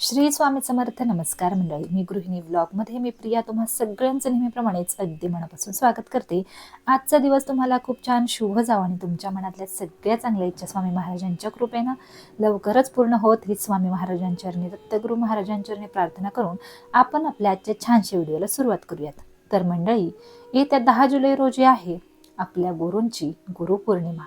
श्री स्वामी समर्थ नमस्कार मंडळी. मी गृहिणी ब्लॉगमध्ये मी प्रिया. तुम्हा सगळ्यांचं नेहमीप्रमाणेच अगदी मनापासून स्वागत करते. आजचा दिवस तुम्हाला खूप छान शुभ जावं आणि तुमच्या मनातल्या सगळ्या चांगल्या इच्छा स्वामी महाराजांच्या कृपेनं लवकरच पूर्ण होत. ही स्वामी महाराजांचरणी दत्तगुरू महाराजांचरणी प्रार्थना करून आपण आपल्या आजच्या छानशा व्हिडिओला सुरुवात करूयात. तर मंडळी येत्या दहा जुलै रोजी आहे आपल्या गुरूंची गुरुपौर्णिमा.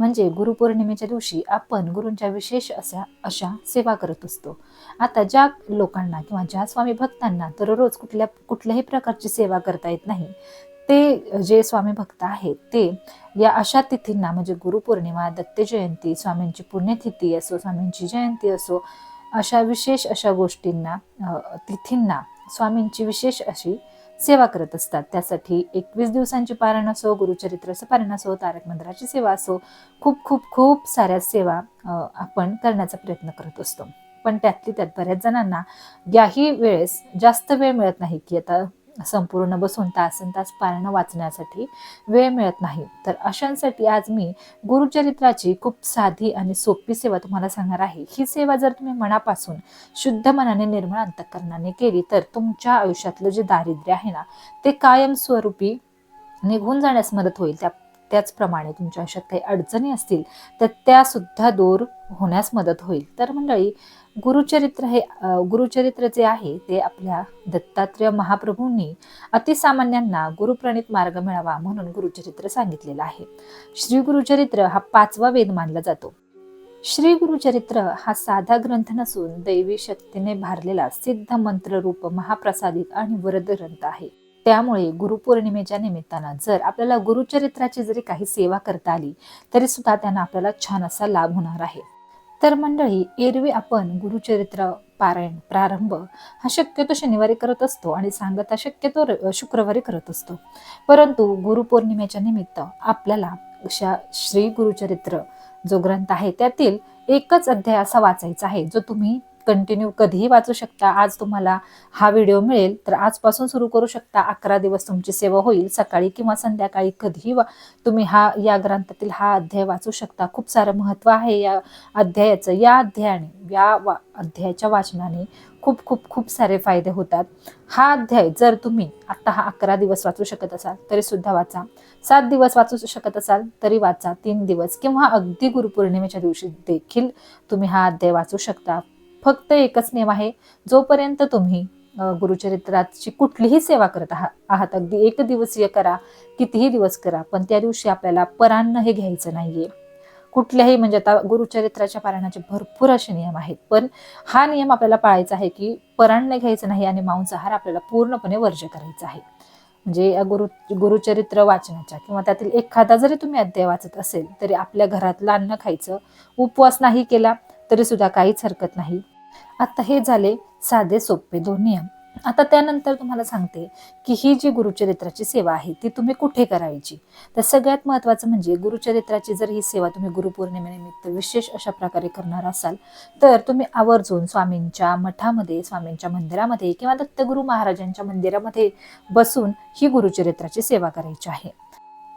म्हणजे गुरुपौर्णिमेच्या दिवशी आपण गुरूंच्या विशेष अशा अशा सेवा करत असतो. आता ज्या लोकांना किंवा ज्या स्वामी भक्तांना दररोज कुठल्या कुठल्याही प्रकारची सेवा करता येत नाही ते जे स्वामी भक्त आहेत ते या अशा तिथींना म्हणजे गुरुपौर्णिमा दत्त जयंती स्वामींची पुण्यतिथी असो स्वामींची जयंती असो अशा विशेष अशा गोष्टींना तिथींना स्वामींची विशेष अशी सेवा करत असतात. त्यासाठी एकवीस दिवसांची पारण असो गुरुचरित्राचं पारण असो तारक मंदिराची सेवा असो खूप खूप खूप साऱ्या सेवा आपण करण्याचा प्रयत्न करत असतो. पण त्यातली त्यात बऱ्याच जणांना याही वेळेस जास्त वेळ मिळत नाही की आता संपूर्ण बसून तासन तास पारणं वाचण्यासाठी वेळ मिळत नाही. तर अशांसाठी आज मी गुरुचरित्राची खूप साधी आणि सोपी सेवा तुम्हाला सांगणार आहे. ही सेवा जर तुम्ही मनापासून शुद्ध मनाने निर्मळ अंतकरणाने केली तर तुमच्या आयुष्यातलं जे दारिद्र्य आहे ना ते कायमस्वरूपी निघून जाण्यास मदत होईल. त्या त्याचप्रमाणे तुमच्या आयुष्यात काही अडचणी असतील तर त्या सुद्धा दूर होण्यास मदत होईल. तर मंडळी गुरुचरित्र हे गुरुचरित्र जे आहे ते आपल्या दत्तात्रेय महाप्रभूंनी अतिसामान्यांना गुरुप्रणित मार्ग मिळावा म्हणून गुरुचरित्र सांगितलेलं आहे. श्री गुरुचरित्र हा पाचवा वेद मानला जातो. श्री गुरुचरित्र हा साधा ग्रंथ नसून दैवी शक्तीने भारलेला सिद्ध मंत्ररूप महाप्रसादित आणि वरद ग्रंथ आहे. त्यामुळे गुरुपौर्णिमेच्या निमित्तानं जर आपल्याला गुरुचरित्राची जरी काही सेवा करता आली तरी सुद्धा त्यांना आपल्याला छान असा लाभ होणार आहे. तर मंडळी एरवी आपण गुरुचरित्र पारायण प्रारंभ हा शक्यतो शनिवारी करत असतो आणि सांगता शक्यतो र- शुक्रवारी करत असतो. परंतु गुरुपौर्णिमेच्या निमित्त आपल्याला अशा श्री गुरुचरित्र जो ग्रंथ आहे त्यातील एकच अध्याय असा वाचायचा आहे जो तुम्ही कंटिन्यू कधीही वाचू शकता. आज तुम्हाला हा व्हिडिओ मिळेल. तर आजपासून सुरू करू शकता. अकरा दिवस तुमची सेवा होईल. सकाळी किंवा संध्याकाळी कधीही वा- तुम्ही हा या ग्रंथातील हा अध्याय वाचू शकता. खूप सारं महत्त्व आहे या अध्यायाचं. या अध्यायाने या वा अध्यायाच्या वाचनाने खूप खूप खूप सारे फायदे होतात. हा अध्याय जर तुम्ही आत्ता हा अकरा दिवस वाचू शकत असाल तरी सुद्धा वाचा. सात दिवस वाचू शकत असाल तरी वाचा. तीन दिवस किंवा अगदी गुरुपौर्णिमेच्या दिवशी देखील तुम्ही हा अध्याय वाचू शकता. फक्त एकच नियम आहे जोपर्यंत तुम्ही गुरुचरित्राची कुठलीही सेवा करत आहात आहात अगदी एक दिवसीय करा कितीही दिवस करा पण त्या दिवशी आपल्याला परान्न हे घ्यायचं नाहीये. कुठल्याही म्हणजे आता गुरुचरित्राच्या पारायणाचे भरपूर असे नियम आहेत पण हा नियम आपल्याला पाळायचा आहे की परान्न घ्यायचं नाही आणि मांसाहार आपल्याला पूर्णपणे वर्ज करायचा आहे. म्हणजे गुरु गुरुचरित्र वाचनाच्या किंवा त्यातील एखादा जरी तुम्ही अध्याय वाचत असेल तरी आपल्या घरातलं अन्न खायचं उपवास नाही केला तरी सुद्धा काहीच हरकत नाही. आता हे झाले साधे सोपे दोन नियम. आता त्यानंतर तुम्हाला सांगते की ही जी गुरुचरित्राची सेवा आहे ती तुम्ही कुठे करायची? तर सगळ्यात महत्त्वाचं म्हणजे गुरुचरित्राची जर ही सेवा तुम्ही गुरुपौर्णिमेनिमित्त विशेष अशा प्रकारे करणार असाल तर तुम्ही आवर्जून स्वामींच्या मठामध्ये स्वामींच्या मंदिरामध्ये किंवा दत्तगुरु महाराजांच्या मंदिरामध्ये बसून ही गुरुचरित्राची सेवा करायची आहे.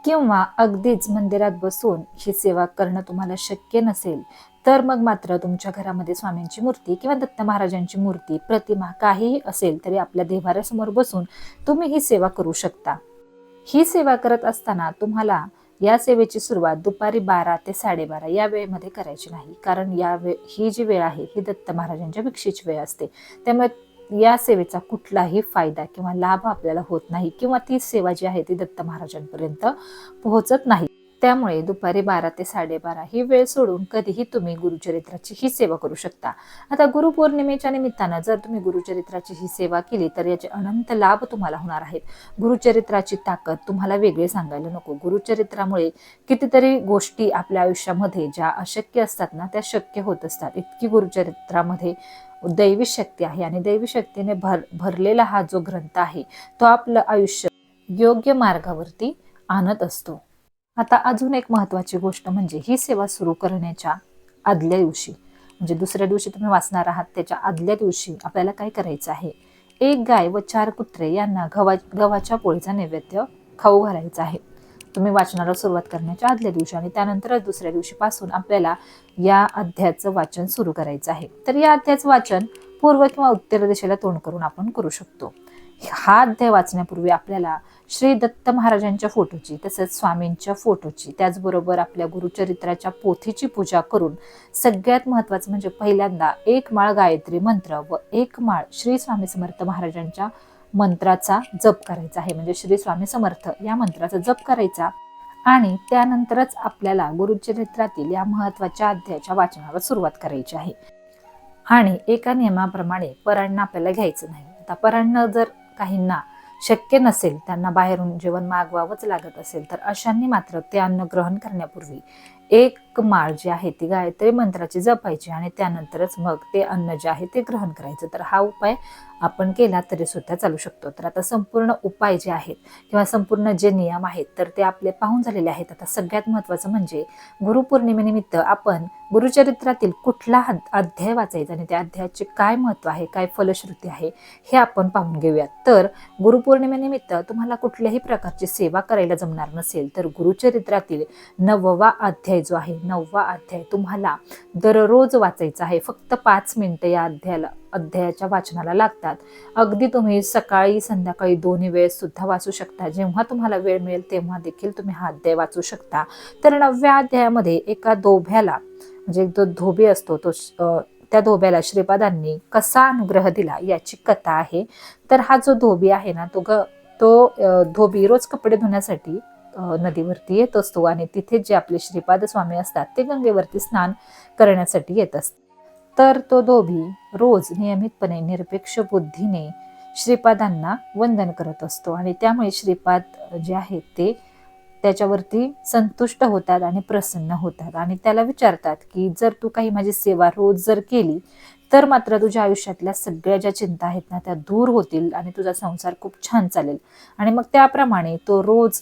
किंवा अगदीच मंदिरात बसून ही सेवा करणं तुम्हाला शक्य नसेल तर मग मात्र तुमच्या घरामध्ये स्वामींची मूर्ती किंवा दत्त महाराजांची मूर्ती प्रतिमा काहीही असेल तरी आपल्या देव्हाऱ्यासमोर बसून तुम्ही ही सेवा करू शकता. ही सेवा करत असताना तुम्हाला या सेवेची सुरुवात दुपारी बारा ते साडेबारा या वेळेमध्ये करायची नाही. कारण या वे ही जी वेळ आहे ही दत्त महाराजांच्या भिक्षेची वेळ असते. त्यामुळे या सेवेचा कुठलाही फायदा किंवा लाभ आपल्याला होत नाही किंवा ती सेवा जी आहे ती दत्त महाराजांपर्यंत पोहोचत नाही. त्यामुळे दुपारी बारा ते साडेबारा ही वेळ सोडून कधीही तुम्ही गुरुचरित्राची ही सेवा करू शकता. आता गुरुपौर्णिमेच्या निमित्तानं जर तुम्ही गुरुचरित्राची ही सेवा केली तर याचे अनंत लाभ तुम्हाला होणार आहेत. गुरुचरित्राची ताकद तुम्हाला वेगळे सांगायला नको. गुरुचरित्रामुळे कितीतरी गोष्टी आपल्या आयुष्यामध्ये ज्या अशक्य असतात ना त्या शक्य होत असतात. इतकी गुरुचरित्रामध्ये दैवी शक्ती आहे आणि दैवी शक्तीने भर भरलेला हा जो ग्रंथ आहे तो आपलं आयुष्य योग्य मार्गावरती आणत असतो. आता अजून एक महत्त्वाची गोष्ट म्हणजे ही सेवा सुरू करण्याच्या आदल्या दिवशी म्हणजे दुसऱ्या दिवशी तुम्ही वाचणार आहात त्याच्या आदल्या दिवशी आपल्याला काय करायचं आहे? एक गाय व चार कुत्रे यांना गव्हा गव्हाच्या पोळीचा नैवेद्य खाऊ घालायचा आहे. तुम्ही वाचनाला सुरुवात करण्याच्या आदल्या दिवशी आणि त्यानंतरच दुसऱ्या दिवशीपासून आपल्याला या अध्यायाचं वाचन सुरू करायचं आहे. तर या अध्यायाचं वाचन पूर्व किंवा उत्तर दिशेला तोंड करून आपण करू शकतो. हा अध्याय वाचण्यापूर्वी आपल्याला श्री दत्त महाराजांच्या फोटोची तसेच स्वामींच्या फोटोची त्याचबरोबर आपल्या गुरुचरित्राच्या पोथीची पूजा करून सगळ्यात महत्त्वाचं म्हणजे पहिल्यांदा एक माळ गायत्री मंत्र व एक माळ श्री स्वामी समर्थ महाराजांच्या मंत्राचा जप करायचा आहे. म्हणजे श्री स्वामी समर्थ या मंत्राचा जप करायचा आणि त्यानंतरच आपल्याला गुरुचरित्रातील या महत्त्वाच्या अध्यायाच्या वाचनाला सुरुवात करायची आहे. आणि एका नियमाप्रमाणे परांना आपल्याला घ्यायचं नाही. आता परांना जर काहींना शक्य नसेल त्यांना बाहेरून जेवण मागवावंच लागत असेल तर अशांनी मात्र ते अन्न ग्रहण करण्यापूर्वी एक माळ जी आहे ती गायत्री मंत्राची जपायची आणि त्यानंतरच मग ते अन्न जे आहे ते ग्रहण करायचं. तर हा उपाय आपण केला तरी सुद्धा चालू शकतो. तर आता संपूर्ण उपाय जे आहेत किंवा संपूर्ण जे नियम आहेत तर ते आपले पाहून झालेले आहेत. आता सगळ्यात महत्त्वाचं म्हणजे गुरुपौर्णिमेनिमित्त आपण गुरुचरित्रातील कुठला अध्याय वाचायचा आणि त्या अध्यायाचे काय महत्त्व आहे काय फलश्रुती आहे हे आपण पाहून घेऊयात. तर गुरुपौर्णिमेनिमित्त तुम्हाला कुठल्याही प्रकारची सेवा करायला जमणार नसेल तर गुरुचरित्रातील नववा अध्याय जो आहे नववा अध्याय तुम्हाला दररोज वाचायचा आहे. फक्त पाच मिनटं या अध्यायाला अध्यायाच्या वाचनाला लागतात. अगदी तुम्ही सकाळी संध्याकाळी दोन्ही वेळेस सुद्धा वाचू शकता. जेव्हा तुम्हाला वेळ मिळेल तेव्हा देखील तुम्ही हा अध्याय वाचू शकता. तर नवव्या अध्यायामध्ये एका दोभ्याला म्हणजे जो धोबी असतो तो श- त्या धोब्याला श्रीपादांनी कसा अनुग्रह दिला याची कथा आहे. तर हा जो धोबी आहे ना तो ग तो धोबी रोज कपडे धुण्यासाठी नदीवरती येत असतो आणि तिथे जे आपले श्रीपाद स्वामी असतात ते गंगेवरती स्नान करण्यासाठी येत असतात. तर तो दोभी रोज नियमितपणे निरपेक्ष बुद्धीने श्रीपादांना वंदन करत असतो आणि त्यामुळे श्रीपाद जे आहेत ते त्याच्यावरती संतुष्ट होतात आणि प्रसन्न होतात आणि त्याला विचारतात की जर तू काही माझी सेवा रोज जर केली तर मात्र तुझ्या आयुष्यातल्या सगळ्या ज्या चिंता आहेत ना त्या दूर होतील आणि तुझा संसार खूप छान चालेल. आणि मग त्याप्रमाणे तो रोज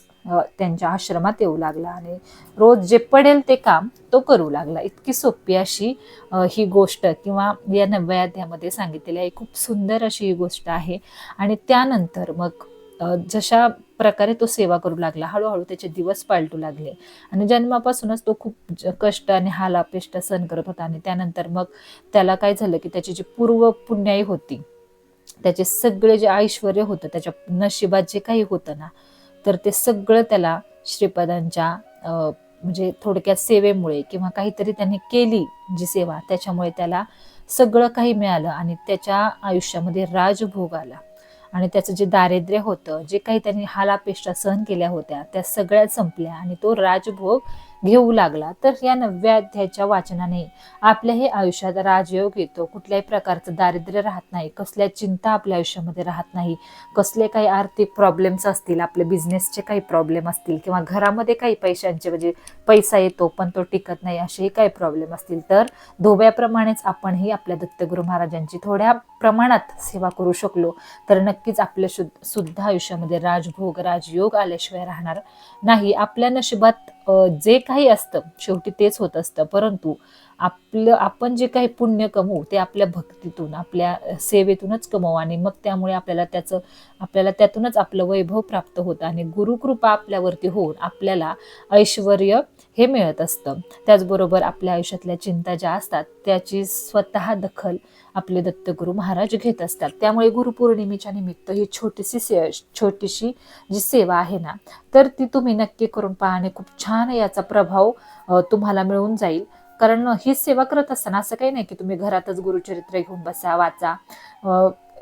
त्यांच्या आश्रमात येऊ लागला आणि रोज जे पडेल ते काम तो करू लागला. इतकी सोपी अशी ही गोष्ट किंवा या नव्या अध्यामध्ये सांगितलेली आहे. खूप सुंदर अशी ही गोष्ट आहे. आणि त्यानंतर मग जशा प्रकारे तो सेवा करू लागला. हळूहळू त्याचे दिवस पालटू लागले. आणि जन्मापासूनच तो खूप ज- कष्ट आणि हालापेष्ट सहन करत होता. आणि त्यानंतर मग त्याला काय झालं की त्याची जी पूर्व पुण्याई होती त्याचे सगळे जे ऐश्वर होतं त्याच्या नशिबात जे काही होतं ना तर ते सगळं त्याला श्रीपदांच्या म्हणजे थोडक्यात सेवेमुळे किंवा काहीतरी त्यांनी केली जी सेवा त्याच्यामुळे त्याला सगळं काही मिळालं आणि त्याच्या आयुष्यामध्ये राजभोग आला. आणि त्याचं जे दारिद्र्य होतं जे काही त्यांनी हालापेष्टा सहन केल्या होत्या त्या सगळ्या संपल्या आणि तो राजभोग घेऊ लागला तर या नव्या अध्यायाच्या वाचनाने आपल्याही आयुष्यात राजयोग येतो. कुठल्याही प्रकारचं दारिद्र्य राहत नाही कसल्या चिंता आपल्या आयुष्यामध्ये राहत नाही कसले काही आर्थिक प्रॉब्लेम्स असतील आपले बिझनेसचे काही प्रॉब्लेम असतील किंवा घरामध्ये काही पैशांचे म्हणजे पैसा येतो पण तो टिकत नाही असेही काही प्रॉब्लेम असतील तर धोब्याप्रमाणेच आपणही आपल्या दत्तगुरु महाराजांची थोड्या प्रमाणात सेवा करू शकलो. तर नक्कीच आपल्या शुद्ध सुद्धा आयुष्यामध्ये राजभोग राजयोग आल्याशिवाय राहणार नाही. आपल्या नशिबात जे काही काही असतं. शेवटी तेच होत असतं. परंतु आपलं आपण जे काही पुण्य कमवू ते आपल्या भक्तीतून आपल्या सेवेतूनच कमवू आणि मग त्यामुळे आपल्याला त्याचं आपल्याला त्यातूनच आपलं वैभव प्राप्त होतं आणि गुरुकृपा आपल्यावरती होऊन आपल्याला ऐश्वर हे मिळत असतं. त्याचबरोबर आपल्या आयुष्यातल्या चिंता ज्या असतात त्याची स्वतः दखल आपले दत्तगुरु महाराज घेत असतात. त्यामुळे गुरुपौर्णिमेच्या निमित्त ही छोटीशी से छोटीशी जी सेवा आहे ना तर ती तुम्ही नक्की करून पहा आणि खूप छान याचा प्रभाव तुम्हाला मिळून जाईल. कारण ही सेवा करत असताना असं काही नाही की तुम्ही घरातच गुरुचरित्र घेऊन बसा वाचा.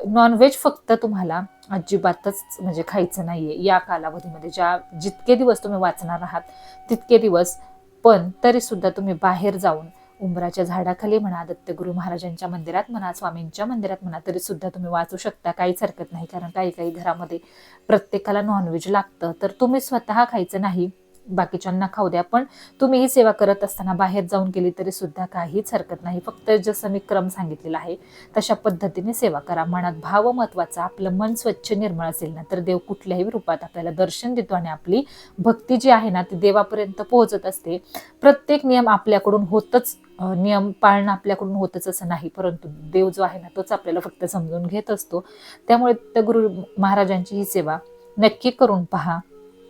नॉनव्हेज फक्त तुम्हाला अजिबातच म्हणजे खायचं नाहीये. या कालावधीमध्ये ज्या जितके दिवस तुम्ही वाचणार आहात तितके दिवस. पण तरी सुद्धा तुम्ही बाहेर जाऊन उंबराच्या झाडाखाली म्हणा दत्तगुरु महाराजांच्या मंदिरात म्हणा स्वामींच्या मंदिरात म्हणा तरी सुद्धा तुम्ही वाचू शकता. काहीच हरकत नाही. कारण काही काही घरामध्ये प्रत्येकाला नॉनव्हेज लागतं. तर तुम्ही स्वतः खायचं नाही. बाकीच्यांना खाऊ द्या. पण तुम्ही ही सेवा करत असताना बाहेर जाऊन गेली तरी सुद्धा काहीच हरकत नाही. फक्त जसं मी क्रम सांगितलेला आहे तशा पद्धतीने सेवा करा. मनात भाव महत्त्वाचा आपलं मन स्वच्छ निर्मळ असेल ना तर देव कुठल्याही रूपात आपल्याला दर्शन देतो आणि आपली भक्ती जी आहे ना ती देवापर्यंत पोहोचत असते. प्रत्येक नियम आपल्याकडून होतच नियम पाळणं आपल्याकडून होतच असं नाही. परंतु देव जो आहे ना तोच आपल्याला फक्त समजून घेत असतो. त्यामुळे त्या गुरु महाराजांची ही सेवा नक्की करून पहा.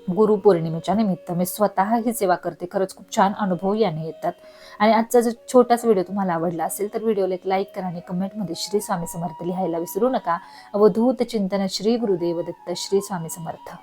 गुरुपौर्णिमेच्या निमित्त मी स्वतः ही सेवा करते. खरंच खूप छान अनुभव याने येतात. आणि आजचा जर छोटासा व्हिडिओ तुम्हाला आवडला असेल तर व्हिडिओला एक लाईक करा आणि कमेंटमध्ये श्री स्वामी समर्थ लिहायला विसरू नका. अवधूत चिंतन श्री गुरुदेव दत्त श्री स्वामी समर्थ.